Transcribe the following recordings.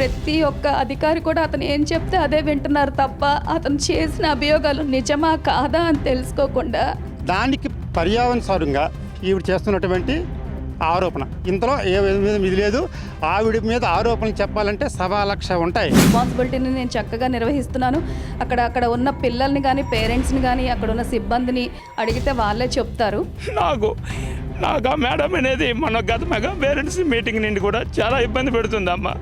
ప్రతి ఒక్క అధికారి కూడా అతను ఏం చెప్తే అదే వింటున్నారు తప్ప అతను చేసిన అభియోగాలు నిజమా కాదా అని తెలుసుకోకుండా దానికి పర్యావరణసారంగా ఈవిడ చేస్తున్నటువంటి ఆరోపణ. ఇంతలో ఏ మీద ఇది లేదు ఆవిడ మీద ఆరోపణలు చెప్పాలంటే సవా లక్ష ఉంటాయి. రెస్పాన్సిబిలిటీని నేను చక్కగా నిర్వహిస్తున్నాను. అక్కడ అక్కడ ఉన్న పిల్లల్ని కానీ పేరెంట్స్ని కానీ అక్కడ ఉన్న సిబ్బందిని అడిగితే వాళ్ళే చెప్తారు. నాకు నాకు ఆ మేడం అనేది మన గత మెగా పేరెంట్స్ మీటింగ్ నుండి కూడా చాలా ఇబ్బంది పెడుతుందమ్మా.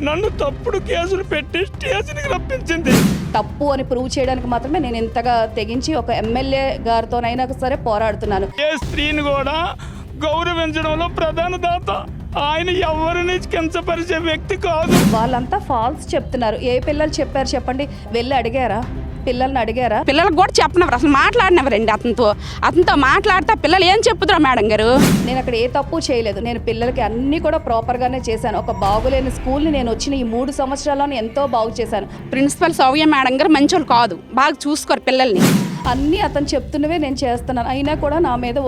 నన్ను తప్పుడు కేసులు పెట్టి స్టేషన్కి రప్పించింది. తప్పు అని ప్రూవ్ చేయడానికి మాత్రమే నేను ఇంతగా తెగించి ఒక ఎమ్మెల్యే గారితోనైనా సరే పోరాడుతున్నాను. ఏ స్త్రీని కూడా గౌరవించడంలో ప్రధాన దాత ఆయన ఎవరిని కించపరిచే వ్యక్తి కాదు. వాళ్ళంతా ఫాల్స్ చెప్తున్నారు. ఏ పిల్లలు చెప్పారు చెప్పండి. వెళ్ళి అడిగారా? పిల్లల్ని అడిగారా? పిల్లలకు కూడా చెప్పనవరు? అసలు మాట్లాడినవరండి అతనితో? అతనితో మాట్లాడితే పిల్లలు ఏం చెప్పుతున్నారు మేడం గారు? నేను అక్కడ ఏ తప్పు చేయలేదు. నేను పిల్లలకి అన్నీ కూడా ప్రాపర్గానే చేశాను. ఒక బాగులేని స్కూల్ని నేను వచ్చిన ఈ మూడు సంవత్సరాల్లోనే ఎంతో బాగు చేశాను. ప్రిన్సిపల్ సౌర్య మేడం గారు మంచోళ్ళు కాదు. బాగా చూసుకోరు పిల్లల్ని. అన్నీ అతను చెప్తున్నవే నేను చేస్తున్నాను. అయినా కూడా నా మీద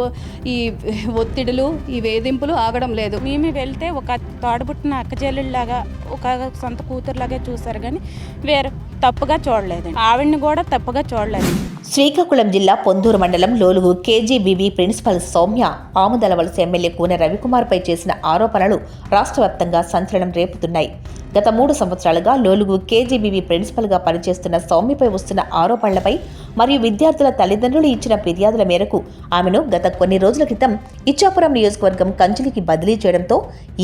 ఈ ఒత్తిడులు ఈ వేధింపులు ఆగడం లేదు. మేము వెళ్తే ఒక తోడబుట్టిన అక్కచెల్లెళ్ళలాగా ఒక సొంత కూతురులాగా చూసారు కానీ వేరే తప్పుగా చూడలేదండి. ఆవిడని కూడా తప్పుగా చూడలేదు. శ్రీకాకుళం జిల్లా పొందూరు మండలం Lolugu KGBV principal Soumya Amadalavalasa MLA Koona రవికుమార్పై చేసిన ఆరోపణలు రాష్ట్ర వ్యాప్తంగా సంచలనం రేపుతున్నాయి. గత మూడు సంవత్సరాలుగా లోలుగు కేజీబీవీ ప్రిన్సిపల్గా పనిచేస్తున్న సౌమ్యపై వస్తున్న ఆరోపణలపై మరియు విద్యార్థుల తల్లిదండ్రులు ఇచ్చిన ఫిర్యాదుల మేరకు ఆమెను గత కొన్ని రోజుల క్రితం ఇచ్చాపురం నియోజకవర్గం కంచిలికి బదిలీ చేయడంతో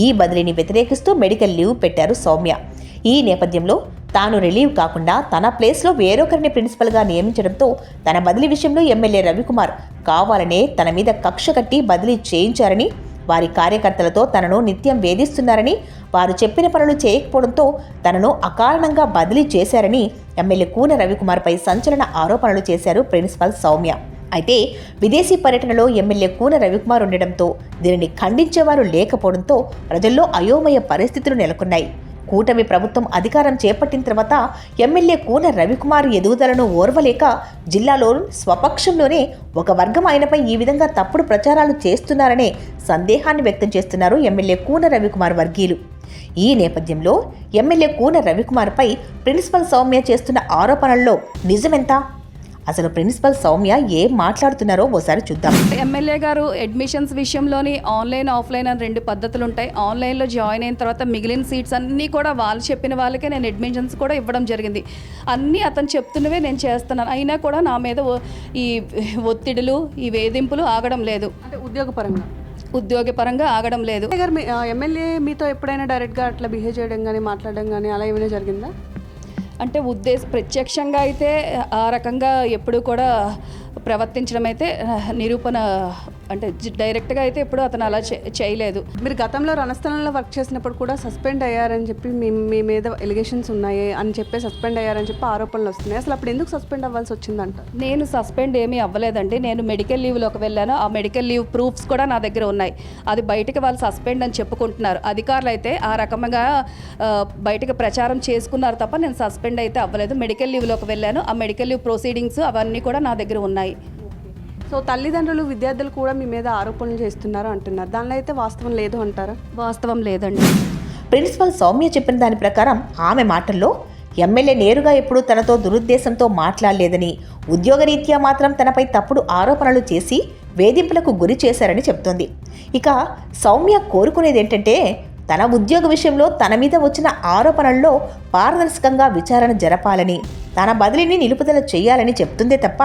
ఈ బదిలీని వ్యతిరేకిస్తూ మెడికల్ లీవ్ పెట్టారు సౌమ్య. ఈ నేపథ్యంలో తాను రిలీవ్ కాకుండా తన ప్లేస్లో వేరొకరిని ప్రిన్సిపల్గా నియమించడంతో తన బదిలీ విషయంలో ఎమ్మెల్యే రవికుమార్ కావాలనే తన మీద కక్ష కట్టి బదిలీ చేయించారని వారి కార్యకర్తలతో తనను నిత్యం వేధిస్తున్నారని వారు చెప్పిన పనులు చేయకపోవడంతో తనను అకారణంగా బదిలీ చేశారని ఎమ్మెల్యే కూన రవికుమార్పై సంచలన ఆరోపణలు చేశారు ప్రిన్సిపల్ సౌమ్య. అయితే విదేశీ పర్యటనలో ఎమ్మెల్యే కూన రవికుమార్ ఉండడంతో దీనిని ఖండించేవారు లేకపోవడంతో ప్రజల్లో అయోమయ పరిస్థితులు నెలకొన్నాయి. కూటమి ప్రభుత్వం అధికారం చేపట్టిన తర్వాత ఎమ్మెల్యే కూన రవికుమార్ ఎదుగుదలను ఓర్వలేక జిల్లాలో స్వపక్షంలోనే ఒక వర్గం ఆయనపై ఈ విధంగా తప్పుడు ప్రచారాలు చేస్తున్నారనే సందేహాన్ని వ్యక్తం చేస్తున్నారు ఎమ్మెల్యే కూన రవికుమార్ వర్గీయులు. ఈ నేపథ్యంలో ఎమ్మెల్యే కూన రవికుమార్పై ప్రిన్సిపల్ సౌమ్య చేస్తున్న ఆరోపణల్లో నిజమెంత? అసలు ప్రిన్సిపల్ సౌమ్య ఏం మాట్లాడుతున్నారో ఓసారి చూద్దాం. ఎమ్మెల్యే గారు అడ్మిషన్స్ విషయంలోని ఆన్లైన్ ఆఫ్లైన్ అని రెండు పద్ధతులు ఉంటాయి ఆన్లైన్లో జాయిన్ అయిన తర్వాత మిగిలిన సీట్స్ అన్నీ కూడా వాళ్ళు చెప్పిన వాళ్ళకే నేను అడ్మిషన్స్ కూడా ఇవ్వడం జరిగింది. అన్నీ అతను చెప్తున్నవే నేను చేస్తున్నాను. అయినా కూడా నా మీద ఈ ఒత్తిడులు ఈ వేధింపులు ఆగడం లేదు. అంటే ఉద్యోగపరంగా? ఉద్యోగపరంగా ఆగడం లేదు. ఎమ్మెల్యే మీతో ఎప్పుడైనా డైరెక్ట్గా అట్లా బిహేవ్ చేయడం కానీ మాట్లాడడం కానీ అలా ఏమైనా జరిగిందా? అంటే ఉద్దేశ ప్రత్యక్షంగా అయితే ఆ రకంగా ఎప్పుడు కూడా ప్రవర్తించడం అయితే నిరూపణ అంటే డైరెక్ట్గా అయితే ఎప్పుడు అతను అలా చే- చేయలేదు. మీరు గతంలో రణస్థలంలో వర్క్ చేసినప్పుడు కూడా సస్పెండ్ అయ్యారని చెప్పి మీ మీ మీద ఎలిగేషన్స్ ఉన్నాయి అని చెప్పి సస్పెండ్ అయ్యారని చెప్పి ఆరోపణలు వస్తున్నాయి. అసలు అప్పుడు ఎందుకు సస్పెండ్ అవ్వాల్సి వచ్చిందంట? నేను సస్పెండ్ ఏమీ అవ్వలేదండి. నేను మెడికల్ లీవ్లోకి వెళ్ళాను. ఆ మెడికల్ లీవ్ ప్రూఫ్స్ కూడా నా దగ్గర ఉన్నాయి. అది బయటకు వాళ్ళు సస్పెండ్ అని చెప్పుకుంటున్నారు. అధికారులు అయితే ఆ రకంగా బయటకు ప్రచారం చేసుకున్నారు తప్ప నేను సస్పెండ్ అయితే అవ్వలేదు. మెడికల్ లీవ్లోకి వెళ్ళాను. ఆ మెడికల్ లీవ్ ప్రొసీడింగ్స్ అవన్నీ కూడా నా దగ్గర ఉన్నాయి. సో తల్లిదండ్రులు విద్యార్థులు కూడా మీ మీద ఆరోపణలు చేస్తున్నారు అంటున్నారు. దానిలో అయితే వాస్తవం లేదు అంటారా? వాస్తవం లేదండి. ప్రిన్సిపల్ సౌమ్య చెప్పిన దాని ప్రకారం ఆమె మాటల్లో ఎమ్మెల్యే నేరుగా ఎప్పుడూ తనతో దురుద్దేశంతో మాట్లాడలేదని ఉద్యోగరీత్యా మాత్రం తనపై తప్పుడు ఆరోపణలు చేసి వేధింపులకు గురి చేశారని చెప్తోంది. ఇక సౌమ్య కోరుకునేది ఏంటంటే తన ఉద్యోగ విషయంలో తన మీద వచ్చిన ఆరోపణల్లో పారదర్శకంగా విచారణ జరపాలని తన బదిలీని నిలుపుదల చేయాలని చెప్తుందే తప్ప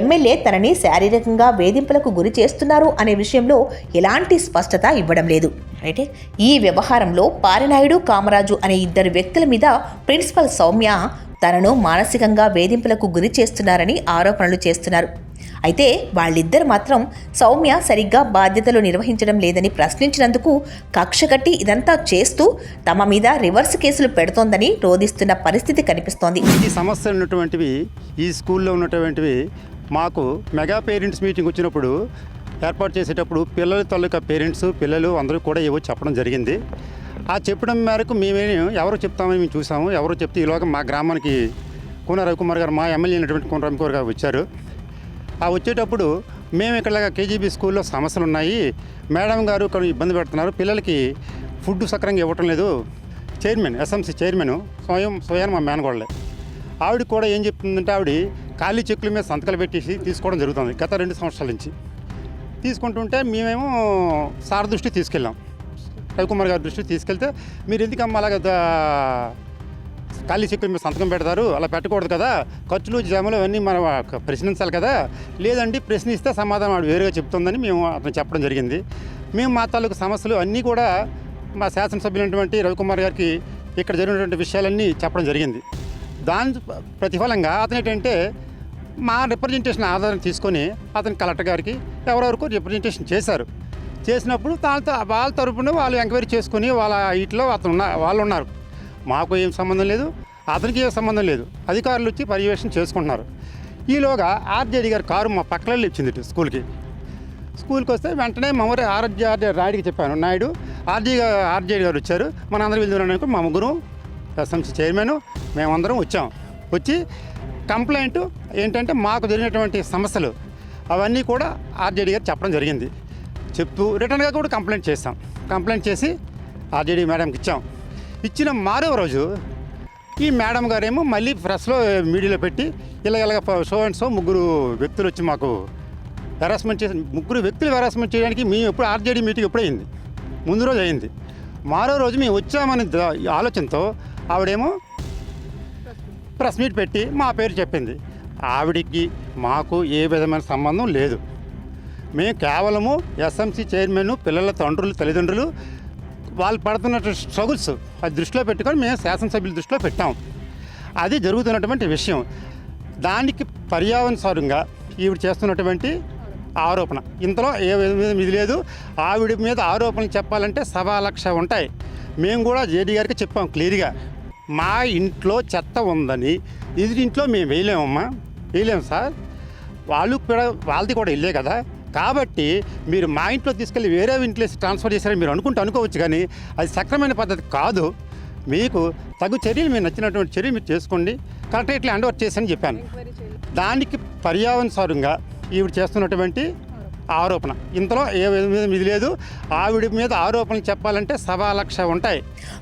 ఎమ్మెల్యే తనని శారీరకంగా వేధింపులకు గురి చేస్తున్నారు అనే విషయంలో ఎలాంటి స్పష్టత ఇవ్వడం లేదు. అయితే ఈ వ్యవహారంలో పారినాయుడు కామరాజు అనే ఇద్దరు వ్యక్తుల మీద ప్రిన్సిపల్ సౌమ్య తనను మానసికంగా వేధింపులకు గురి చేస్తున్నారని ఆరోపణలు చేస్తున్నారు. అయితే వాళ్ళిద్దరు మాత్రం సౌమ్య సరిగ్గా బాధ్యతలు నిర్వహించడం లేదని ప్రశ్నించినందుకు కక్ష కట్టి ఇదంతా చేస్తూ తమ మీద రివర్స్ కేసులు పెడుతోందని రోధిస్తున్న పరిస్థితి కనిపిస్తోంది. ఈ సమస్యలు ఉన్నటువంటివి ఈ స్కూల్లో ఉన్నటువంటివి మాకు మెగా పేరెంట్స్ మీటింగ్ వచ్చినప్పుడు ఏర్పాటు చేసేటప్పుడు పిల్లల తాలూకా పేరెంట్స్ పిల్లలు అందరూ కూడా ఏవో చెప్పడం జరిగింది. ఆ చెప్పడం మేరకు మేమే ఎవరు చెప్తామని మేము చూసాము. ఎవరు చెప్తే ఈలోగా మా గ్రామానికి కూన రవికుమార్ గారు మా ఎమ్మెల్యే అయినటువంటి కూన రవికుమార్ గారు వచ్చారు. ఆ వచ్చేటప్పుడు మేము ఇక్కడ కేజీబీ స్కూల్లో సమస్యలు ఉన్నాయి. మేడం గారు కొన్ని ఇబ్బంది పెడుతున్నారు. పిల్లలకి ఫుడ్ సక్రంగా ఇవ్వటం లేదు. చైర్మన్ ఎస్ఎంసీ చైర్మన్ స్వయం స్వయం మా మేనగోడలే. ఆవిడ కూడా ఏం చెప్తుందంటే ఆవిడ ఖాళీ చెక్కుల మీద సంతకాలు పెట్టేసి తీసుకోవడం జరుగుతుంది గత రెండు సంవత్సరాల నుంచి. తీసుకుంటుంటే మేమేమో సార్ దృష్టి తీసుకెళ్ళాం. రవికుమార్ గారి దృష్టికి తీసుకెళ్తే మీరు ఎందుకమ్మా అలాగ ఖాళీ చెక్కుల మీద సంతకం పెడతారు అలా పెట్టకూడదు కదా. ఖర్చులు జమలు అవన్నీ మనం ప్రశ్నించాలి కదా. లేదండి ప్రశ్నిస్తే సమాధానం ఆవిడ వేరుగా చెప్తుందని మేము అతను చెప్పడం జరిగింది. మేము మా తాలూకు సమస్యలు అన్నీ కూడా మా శాసనసభ్యులైనటువంటి రవికుమార్ గారికి ఇక్కడ జరిగినటువంటి విషయాలన్నీ చెప్పడం జరిగింది. దాని ప్రతిఫలంగా అతను ఏంటంటే మా రిప్రజెంటేషన్ ఆధారం తీసుకొని అతను కలెక్టర్ గారికి ఎవరెవరికో రిప్రజెంటేషన్ చేశారు. చేసినప్పుడు దాంతో వాళ్ళ తరపున వాళ్ళు ఎంక్వైరీ చేసుకొని వాళ్ళ ఇంట్లో అతను ఉన్న వాళ్ళు ఉన్నారు. మాకు ఏం సంబంధం లేదు అతనికి ఏం సంబంధం లేదు. అధికారులు వచ్చి పర్యవేక్షణ చేసుకుంటున్నారు. ఈలోగా ఆర్జేడి గారి కారు మా పక్కన ఇచ్చింది స్కూల్కి. స్కూల్కి వస్తే వెంటనే మమ్మల్ని ఆర్జే ఆర్జే నాయుడికి చెప్పాను నాయుడు ఆర్జీ ఆర్జేడి గారు వచ్చారు మన అందరం వెళ్తున్నాను మా ముగ్గురు ఎస్ఎంసీ చైర్మన్ మేమందరం వచ్చాం. వచ్చి కంప్లైంట్ ఏంటంటే మాకు జరిగినటువంటి సమస్యలు అవన్నీ కూడా ఆర్జేడీ గారు చెప్పడం జరిగింది. చెప్తూ రిటర్న్గా కూడా కంప్లైంట్ చేస్తాం కంప్లైంట్ చేసి ఆర్జేడీ మేడంకి ఇచ్చాం. ఇచ్చిన మారో రోజు. ఈ మేడం గారేమో మళ్ళీ ప్రెస్లో మీడియాలో పెట్టి ఇలా ఇలాగ షో అండ్ షో ముగ్గురు వ్యక్తులు వచ్చి మాకు హెరాస్మెంట్ చేసి ముగ్గురు వ్యక్తులు హెరాస్మెంట్ చేయడానికి మేము ఎప్పుడు ఆర్జేడీ మీటింగ్ ఎప్పుడైంది ముందు రోజు అయింది. మారో రోజు మేము వచ్చామనే ఆలోచనతో ఆవిడేమో ప్రెస్ మీట్ పెట్టి మా పేరు చెప్పింది. ఆవిడికి మాకు ఏ విధమైన సంబంధం లేదు. మేము కేవలము ఎస్ఎంసీ చైర్మన్ పిల్లల తండ్రులు తల్లిదండ్రులు వాళ్ళు పడుతున్నటువంటి స్ట్రగుల్స్ అది దృష్టిలో పెట్టుకొని మేము శాసనసభ్యుల దృష్టిలో పెట్టాం. అది జరుగుతున్నటువంటి విషయం. దానికి పర్యావరణసారంగా ఈవిడ చేస్తున్నటువంటి ఆరోపణ. ఇంతలో ఏ విధమైన ఇది లేదు. ఆవిడ మీద ఆరోపణలు చెప్పాలంటే సవా లక్ష ఉంటాయి. మేము కూడా జేడీ గారికి చెప్పాం క్లియర్గా. మా ఇంట్లో చెత్త ఉందని. ఇది ఇంట్లో మేము వేయలేమమ్మా. వేయలేము సార్. వాళ్ళు కూడా వాళ్ళది కూడా ఇల్లే కదా. కాబట్టి మీరు మా ఇంట్లో తీసుకెళ్ళి వేరే ఇంట్లో ట్రాన్స్ఫర్ చేశారని మీరు అనుకుంటే అనుకోవచ్చు కానీ అది సక్రమైన పద్ధతి కాదు. మీకు తగు చర్యలు మీరు నచ్చినటువంటి చర్య మీరు చేసుకోండి. కలెక్టరేట్లో హ్యాండ్ ఓవర్ చేశాను చెప్పాను. దానికి పర్యావరణసారంగా ఈవిడ చేస్తున్నటువంటి ఆరోపణ. ఇంతలో ఏ ఇది లేదు. ఆవిడ మీద ఆరోపణలు చెప్పాలంటే సవా లక్ష ఉంటాయి.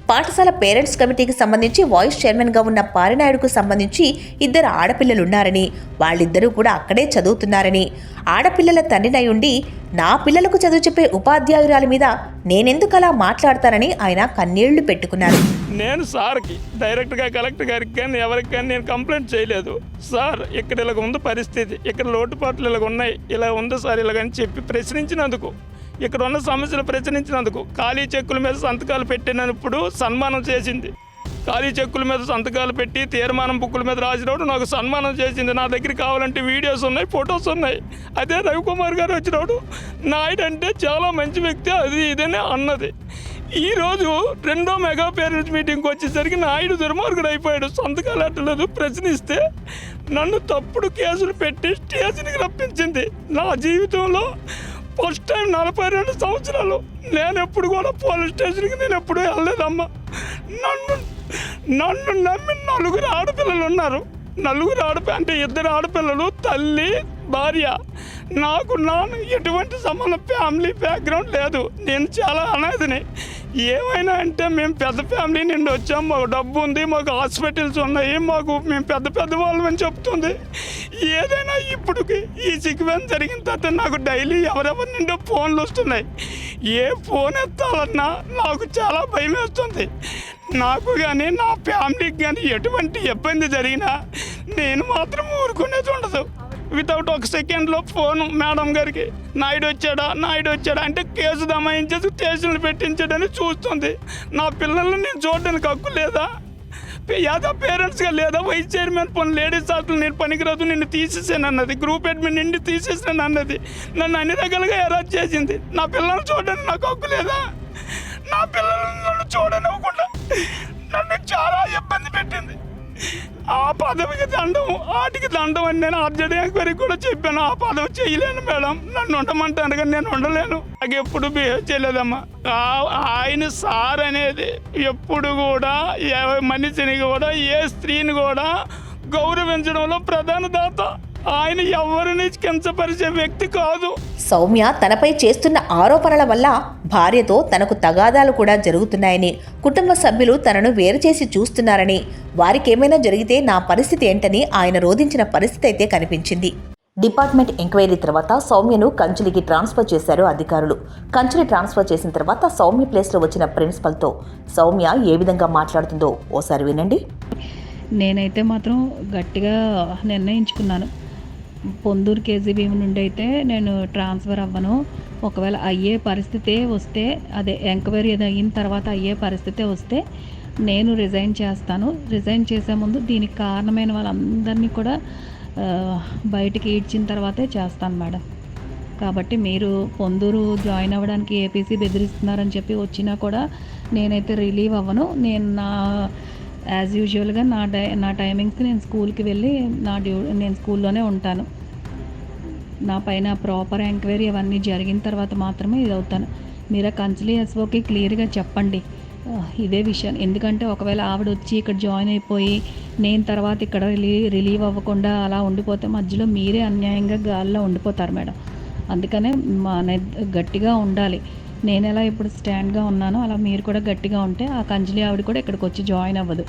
పాఠశాల పేరెంట్స్ కమిటీకి సంబంధించి వాయిస్ చైర్మన్గా ఉన్న పారినాయుడుకు సంబంధించి ఇద్దరు ఆడపిల్లలున్నారని వాళ్ళిద్దరూ కూడా అక్కడే చదువుతున్నారని. ఆడపిల్లల తండ్రినై ఉండి నా పిల్లలకు చదువు చెప్పే ఉపాధ్యాయురాలి మీద నేనెందుకు అలా మాట్లాడతానని ఆయన కన్నీళ్ళు పెట్టుకున్నారు. నేను సార్కి డైరెక్ట్గా కలెక్టర్ గారికి కానీ ఎవరికి కానీ నేను కంప్లైంట్ చేయలేదు. సార్ ఇక్కడ ఇలాగ ఉంది పరిస్థితి. ఇక్కడ లోటుపాట్లు ఇలాగ ఉన్నాయి. ఇలా ఉంది సార్ ఇలాగని చెప్పి ప్రశ్నించినందుకు ఇక్కడ ఉన్న సమస్యలు ప్రశ్నించినందుకు ఖాళీ చెక్కుల మీద సంతకాలు పెట్టినప్పుడు సన్మానం చేసింది. ఖాళీ చెక్కుల మీద సంతకాలు పెట్టి తీర్మానం బుక్కుల మీద రాసినప్పుడు నాకు సన్మానం చేసింది. నా దగ్గర కావాలంటే వీడియోస్ ఉన్నాయి ఫొటోస్ ఉన్నాయి. అదే రవికుమార్ గారు వచ్చినప్పుడు నాయుడు అంటే చాలా మంచి వ్యక్తి అది ఇదనే అన్నది. ఈరోజు రెండో మెగా పేరెంట్స్ మీటింగ్కి వచ్చేసరికి నాయుడు దుర్మార్గుడు అయిపోయాడు. సంతకాలు అట్టలేదు ప్రశ్నిస్తే నన్ను తప్పుడు కేసులు పెట్టి స్టేషన్కి రప్పించింది. నా జీవితంలో ఫస్ట్ టైం నలభై రెండు సంవత్సరాలు. నేను ఎప్పుడు కూడా పోలీస్ స్టేషన్కి నేను ఎప్పుడు వెళ్ళలేదమ్మా. నన్ను నన్ను నమ్మి నలుగురు ఆడపిల్లలు ఉన్నారు. నలుగురు ఆడపి అంటే ఇద్దరు ఆడపిల్లలు తల్లి భార్య. నాకు నాన్న ఎటువంటి సంబంధం ఫ్యామిలీ బ్యాక్గ్రౌండ్ లేదు. నేను చాలా అనాథని. ఏమైనా అంటే మేము పెద్ద ఫ్యామిలీ నుండి వచ్చాం. మాకు డబ్బు ఉంది మాకు హాస్పిటల్స్ ఉన్నాయి మాకు మేము పెద్ద పెద్ద వాళ్ళమని చెప్తుంది. ఏదైనా ఇప్పటికి ఈ సిక్వెన్స్ జరిగిన తర్వాత నాకు డైలీ ఎవరెవరి నుండో ఫోన్లు వస్తున్నాయి. ఏ ఫోన్ ఎత్తాలన్నా నాకు చాలా భయం వేస్తుంది. నాకు కానీ నా ఫ్యామిలీకి కానీ ఎటువంటి ఇబ్బంది జరిగినా నేను మాత్రం ఊరుకునేది ఉండదు. వితౌట్ ఒక సెకండ్లో ఫోన్ మేడం గారికి. నాయుడు వచ్చాడా? నాయుడు వచ్చాడా? అంటే కేసు దమాయించేసి స్టేషన్లు పెట్టించాడని చూస్తుంది. నా పిల్లల్ని నేను చూడడానికి హక్కు లేదా? ఏదో పేరెంట్స్గా లేదా? వైస్ చైర్మన్ పని లేడీస్ హాస్టల్ నేను పనికిరాదు నిన్ను తీసేసాను అన్నది. గ్రూప్ అడ్మిన్ నిండి తీసేసాను అన్నది. నన్ను అన్ని రకాలుగా ఎరాజ్ చేసింది. నా పిల్లల్ని చూడడానికి నాకు హక్కు లేదా? నా పిల్లల్ని నన్ను చూడనివ్వకుండా నన్ను చాలా ఇబ్బంది పెట్టింది. ఆ పదవికి దండం వాటికి దండం అని నేను ఆర్జెడ్ ఎంక్వైరీ కూడా చెప్పాను. ఆ పదవి చేయలేను మేడం. నన్ను ఉండమంటాను కానీ నేను ఉండలేను. నాకు ఎప్పుడు బిహేవ్ చేయలేదమ్మా. ఆ- ఆయన సార్ అనేది ఎప్పుడు కూడా ఏ మనిషిని కూడా ఏ స్త్రీని కూడా గౌరవించడంలో ప్రధాన దాత. ఆయన ఎవరిని కించపరిచే వ్యక్తి కాదు. సౌమ్య తనపై చేస్తున్న ఆరోపణల వల్ల భార్యతో తనకు తగాదాలు కూడా జరుగుతున్నాయని కుటుంబ సభ్యులు తనను వేరు చేసి చూస్తున్నారని వారికేమైనా జరిగితే నా పరిస్థితి ఏంటని ఆయన రోధించిన పరిస్థితి అయితే కనిపించింది. డిపార్ట్మెంట్ ఎంక్వైరీ తర్వాత సౌమ్యను కంచులికి ట్రాన్స్ఫర్ చేశారు అధికారులు. కంచులి ట్రాన్స్ఫర్ చేసిన తర్వాత సౌమ్య ప్లేస్లో వచ్చిన ప్రిన్సిపల్తో సౌమ్య ఏ విధంగా మాట్లాడుతుందో ఓసారి వినండి. నేనైతే మాత్రం గట్టిగా నిర్ణయించుకున్నాను. పొందూరు కేజీబీఎం నుండి అయితే నేను ట్రాన్స్ఫర్ అవ్వను. ఒకవేళ అయ్యే పరిస్థితి వస్తే అదే ఎంక్వైరీ అది అయిన తర్వాత అయ్యే పరిస్థితి వస్తే నేను రిజైన్ చేస్తాను. రిజైన్ చేసే ముందు దీనికి కారణమైన వాళ్ళందరినీ కూడా బయటికి ఈడ్చిన తర్వాతే చేస్తాను మేడం. కాబట్టి మీరు పొందూరు జాయిన్ అవ్వడానికి ఏపీసీ బెదిరిస్తున్నారని చెప్పి వచ్చినా కూడా నేనైతే రిలీవ్ అవ్వను. నేను నా యాజ్ యూజువల్గా నా డై నా టైమింగ్స్కి నేను స్కూల్కి వెళ్ళి నా డ్యూ నేను స్కూల్లోనే ఉంటాను. నా పైన ప్రాపర్ ఎంక్వైరీ అవన్నీ జరిగిన తర్వాత మాత్రమే ఇది అవుతాను మీరు ఆ ఎస్ఓకి క్లియర్గా చెప్పండి. ఇదే విషయం. ఎందుకంటే ఒకవేళ ఆవిడ వచ్చి ఇక్కడ జాయిన్ అయిపోయి నేను తర్వాత ఇక్కడ రిలీ రిలీవ్ అవ్వకుండా అలా ఉండిపోతే మధ్యలో మీరే అన్యాయంగా గాల్లో ఉండిపోతారు మేడం. అందుకనే మా గట్టిగా ఉండాలి. నేను ఎలా ఇప్పుడు స్టాండ్గా ఉన్నానో అలా మీరు కూడా గట్టిగా ఉంటే ఆ కంజలి ఆవిడ కూడా ఇక్కడికి వచ్చి జాయిన్ అవ్వదు.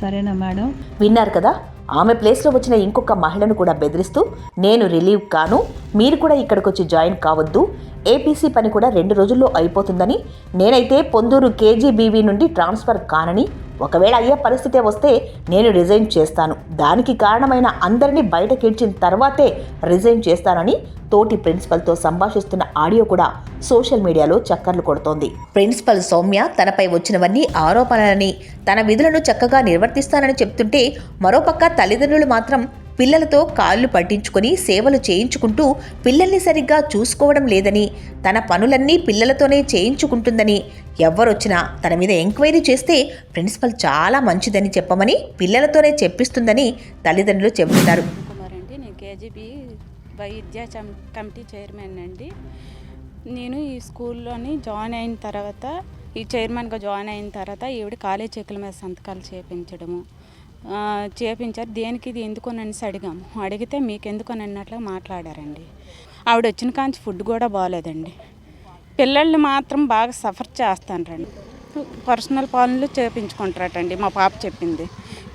సరేనా మేడం? విన్నారు కదా? ఆమె ప్లేస్లో వచ్చిన ఇంకొక మహిళను కూడా బెదిరిస్తూ నేను రిలీవ్ కాను మీరు కూడా ఇక్కడికి వచ్చి జాయిన్ కావద్దు ఏపీసీ పని కూడా రెండు రోజుల్లో అయిపోతుందని నేనైతే పొందూరు కేజీబీవీ నుండి ట్రాన్స్ఫర్ కానని ఒకవేళ అయ్యే పరిస్థితే వస్తే నేను రిజైన్ చేస్తాను. దానికి కారణమైన అందరినీ బయటకిడ్చిన తర్వాతే రిజైన్ చేస్తానని తోటి ప్రిన్సిపల్తో సంభాషిస్తున్న ఆడియో కూడా సోషల్ మీడియాలో చక్కర్లు కొడుతోంది. ప్రిన్సిపల్ సౌమ్య తనపై వచ్చినవన్నీ ఆరోపణలని తన విధులను చక్కగా నిర్వర్తిస్తానని చెప్తుంటే మరోపక్క తల్లిదండ్రులు మాత్రం పిల్లలతో కాళ్ళు పట్టించుకొని సేవలు చేయించుకుంటూ పిల్లల్ని సరిగ్గా చూసుకోవడం లేదని తన పనులన్నీ పిల్లలతోనే చేయించుకుంటుందని ఎవ్వరొచ్చినా తన మీద ఎంక్వైరీ చేస్తే ప్రిన్సిపల్ చాలా మంచిదని చెప్పమని పిల్లలతోనే చెప్పిస్తుందని తల్లిదండ్రులు చెబుతున్నారు. కుమార్ అండి నేను కేజీబీ వైద్య కమిటీ చైర్మన్ అండి. నేను ఈ స్కూల్లోని జాయిన్ అయిన తర్వాత ఈ చైర్మన్గా జాయిన్ అయిన తర్వాత ఈవిడ కాలేజ్ చెక్కుల మీద సంతకాలు చేపించడము చేపించారు. దేనికి ఇది ఎందుకు అనేసి అడిగాము. అడిగితే మీకు ఎందుకు అని అన్నట్లు మాట్లాడారండి. ఆవిడ వచ్చిన కాంచి ఫుడ్ కూడా బాగాలేదండి పిల్లల్ని మాత్రం బాగా సఫర్ చేస్తానండి పర్సనల్ పనులు చేపించుకుంటారటండి. మా పాప చెప్పింది.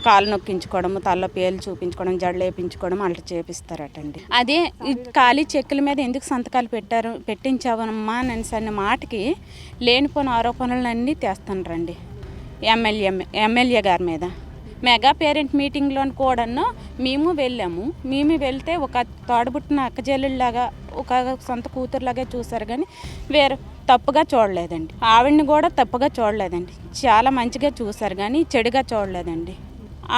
కాలు నొక్కించుకోవడం తల్ల పేలు చూపించుకోవడం జడలు వేపించుకోవడం అలా చేపిస్తారటండి. అదే ఖాళీ చెక్కుల మీద ఎందుకు సంతకాలు పెట్టారు పెట్టించావనమ్మా అని అనేసి మాటకి లేనిపోయిన ఆరోపణలన్నీ తెస్తానండి ఎమ్మెల్యే ఎమ్మెల్యే గారి మీద. మెగా పేరెంట్ మీటింగ్లో కూడాను మేము వెళ్ళాము. మేము వెళ్తే ఒక తోడబుట్టిన అక్కజల్లులాగా ఒక సొంత కూతురులాగే చూసారు కానీ వేరే తప్పుగా చూడలేదండి. ఆవిడని కూడా తప్పుగా చూడలేదండి. చాలా మంచిగా చూసారు కానీ చెడుగా చూడలేదండి.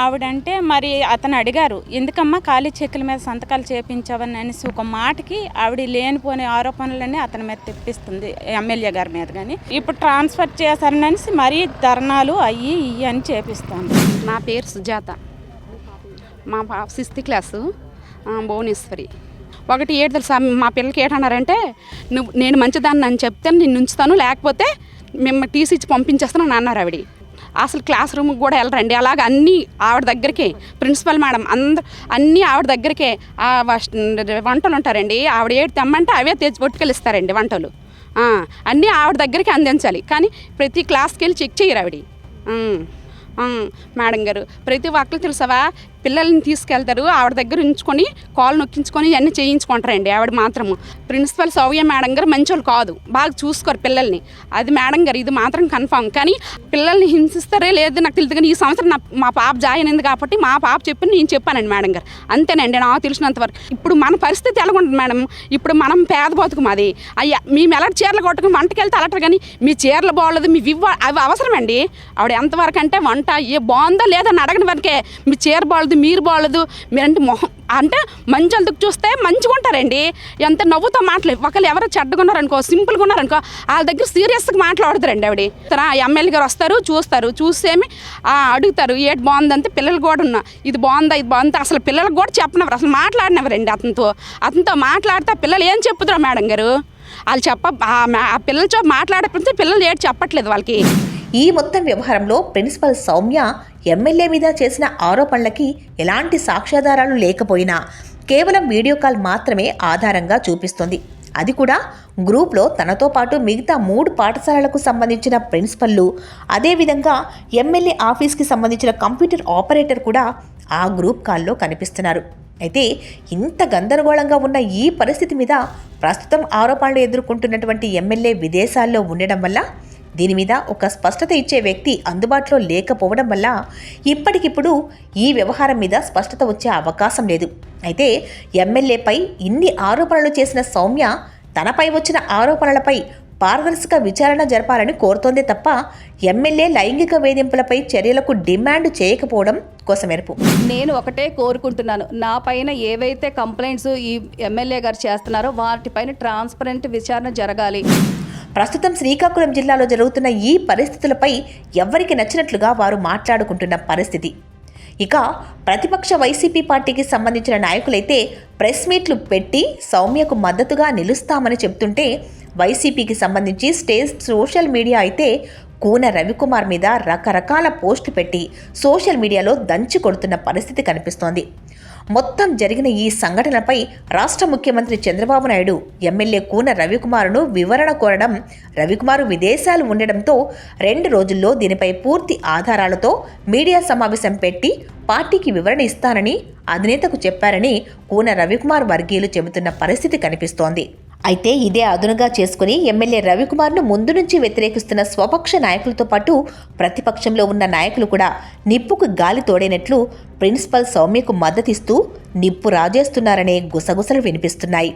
ఆవిడంటే మరి అతను అడిగారు ఎందుకమ్మా ఖాళీ చెక్కుల మీద సంతకాలు చేపించావని? అనేసి ఒక మాటకి ఆవిడ లేనిపోని ఆరోపణలన్నీ అతని మీద తెప్పిస్తుంది ఎమ్మెల్యే గారి మీద కానీ ఇప్పుడు ట్రాన్స్ఫర్ చేశారని అనేసి మరీ ధర్నాలు అయ్యి ఇయ్యి అని చేపిస్తాను నా పేరు సుజాత. మా పాప సిక్స్త్ క్లాసు భువనేశ్వరి. ఒకటి ఏడు తెలుసా మా పిల్లలకి ఏటన్నారంటే నువ్వు నేను మంచిదాన్ని అని చెప్తే నేను ఉంచుతాను లేకపోతే మేము టీసీ ఇచ్చి పంపించేస్తాను అని అన్నారు ఆవిడ. అసలు క్లాస్ రూమ్కి కూడా వెళ్ళరండి. అలాగ అన్నీ ఆవిడ దగ్గరికే ప్రిన్సిపల్ మేడం అందరు అన్నీ ఆవిడ దగ్గరికే వస్- వంటలు ఉంటారండి. ఆవిడ ఏడు తెమ్మంటే అవే తెచ్చి పట్టుకెళ్ళిస్తారండి వంటలు. అన్నీ ఆవిడ దగ్గరికి అందించాలి. కానీ ప్రతి క్లాస్కి వెళ్ళి చెక్ చేయరు ఆవిడ. మేడం గారు ప్రతి ఒక్కరు తెలుసావా? పిల్లల్ని తీసుకెళ్తారు. ఆవిడ దగ్గర ఉంచుకొని కాలు నొక్కించుకొని ఇవన్నీ చేయించుకుంటారండి ఆవిడ మాత్రము. ప్రిన్సిపల్ సౌవ్య మేడం గారు మంచోళ్ళు కాదు. బాగా చూసుకోరు పిల్లల్ని. అది మేడం గారు ఇది మాత్రం కన్ఫామ్. కానీ పిల్లల్ని హింసిస్తారే లేదు నాకు తెలియదు కానీ ఈ సంవత్సరం నా మా పాప జాయిన్ అయింది కాబట్టి మా పాప చెప్పి నేను చెప్పానండి మేడం గారు. అంతేనండి నాకు తెలిసినంత వరకు. ఇప్పుడు మన పరిస్థితి ఎలాగుంటుంది మేడం? ఇప్పుడు మనం పేద బతుకు మాది. అయ్యా మేము ఎలా చీరలు కొట్టుకుని వంటకెళ్తే అలటరు కానీ మీ చీరలు బాగోలేదు మీ ఇవ్వ అవి అవసరమండి. ఆవిడ ఎంతవరకు అంటే వంట ఏ బాగుందో లేదని అడగని వరకే మీ చీర బాగోలేదు మీరు బాగోలేదు మీరంటే మొహం అంటే మంచి వాళ్ళకి చూస్తే మంచిగా ఉంటారండి. ఎంత నవ్వుతో మాట్లాడు ఒకళ్ళు ఎవరో చెడ్డగా ఉన్నారనుకో సింపుల్గా ఉన్నారనుకో వాళ్ళ దగ్గర సీరియస్గా మాట్లాడుతారండి ఆవిడ. తన ఎమ్మెల్యే గారు వస్తారు చూస్తారు. చూసేమి అడుగుతారు ఏటి బాగుందంటే పిల్లలు కూడా ఉన్నా. ఇది బాగుందా ఇది బాగుందా? అసలు పిల్లలకు కూడా చెప్పనవరు అసలు మాట్లాడినవరండి అతనితో. అతనితో మాట్లాడితే ఆ పిల్లలు ఏం చెప్పుతారు మేడం గారు? వాళ్ళు చెప్ప ఆ ఆ పిల్లలతో మాట్లాడే పిల్లలు ఏటి చెప్పట్లేదు వాళ్ళకి. ఈ మొత్తం వ్యవహారంలో ప్రిన్సిపల్ సౌమ్య ఎమ్మెల్యే మీద చేసిన ఆరోపణలకి ఎలాంటి సాక్ష్యాధారాలు లేకపోయినా కేవలం వీడియో కాల్ మాత్రమే ఆధారంగా చూపిస్తుంది. అది కూడా గ్రూప్లో తనతో పాటు మిగతా మూడు పాఠశాలలకు సంబంధించిన ప్రిన్సిపల్లు అదేవిధంగా ఎమ్మెల్యే ఆఫీస్కి సంబంధించిన కంప్యూటర్ ఆపరేటర్ కూడా ఆ గ్రూప్ కాల్లో కనిపిస్తున్నారు. అయితే ఇంత గందరగోళంగా ఉన్న ఈ పరిస్థితి మీద ప్రస్తుతం ఆరోపణలు ఎదుర్కొంటున్నటువంటి ఎమ్మెల్యే విదేశాల్లో ఉండడం వల్ల దీని మీద ఒక స్పష్టత ఇచ్చే వ్యక్తి అందుబాటులో లేకపోవడం వల్ల ఇప్పటికిప్పుడు ఈ వ్యవహారం మీద స్పష్టత వచ్చే అవకాశం లేదు. అయితే ఎమ్మెల్యేపై ఇన్ని ఆరోపణలు చేసిన సౌమ్య తనపై వచ్చిన ఆరోపణలపై పారదర్శక విచారణ జరపాలని కోరుతోందే తప్ప ఎమ్మెల్యే లైంగిక వేధింపులపై చర్యలకు డిమాండ్ చేయకపోవడం కోసమెరుపు. నేను ఒకటే కోరుకుంటున్నాను. నా పైన ఏవైతే కంప్లైంట్స్ ఈ ఎమ్మెల్యే గారు చేస్తున్నారో వాటిపైన ట్రాన్స్పరెంట్ విచారణ జరగాలి. ప్రస్తుతం శ్రీకాకుళం జిల్లాలో జరుగుతున్న ఈ పరిస్థితులపై ఎవరికి నచ్చినట్లుగా వారు మాట్లాడుకుంటున్న పరిస్థితి. ఇక ప్రతిపక్ష వైసీపీ పార్టీకి సంబంధించిన నాయకులైతే ప్రెస్ మీట్లు పెట్టి సౌమ్యకు మద్దతుగా నిలుస్తామని చెప్తుంటే వైసీపీకి సంబంధించి స్టేజ్ సోషల్ మీడియా అయితే కూన రవికుమార్ మీద రకరకాల పోస్టులు పెట్టి సోషల్ మీడియాలో దంచి కొడుతున్న పరిస్థితి కనిపిస్తోంది. మొత్తం జరిగిన ఈ సంఘటనపై రాష్ట్ర ముఖ్యమంత్రి చంద్రబాబు నాయుడు ఎమ్మెల్యే కూన రవికుమార్ను వివరణ కోరడం రవికుమార్ విదేశాలు ఉండడంతో రెండు రోజుల్లో దీనిపై పూర్తి ఆధారాలతో మీడియా సమావేశం పెట్టి పార్టీకి వివరణ ఇస్తానని అధినేతకు చెప్పారని కూన రవికుమార్ వర్గీయులు చెబుతున్న పరిస్థితి కనిపిస్తోంది. అయితే ఇదే అదునుగా చేసుకుని ఎమ్మెల్యే రవికుమార్ను ముందు నుంచి వ్యతిరేకిస్తున్న స్వపక్ష నాయకులతో పాటు ప్రతిపక్షంలో ఉన్న నాయకులు కూడా నిప్పుకు గాలి తోడైనట్లు ప్రిన్సిపల్ సౌమ్యకు మద్దతిస్తూ నిప్పు రాజేస్తున్నారనే గుసగుసలు వినిపిస్తున్నాయి.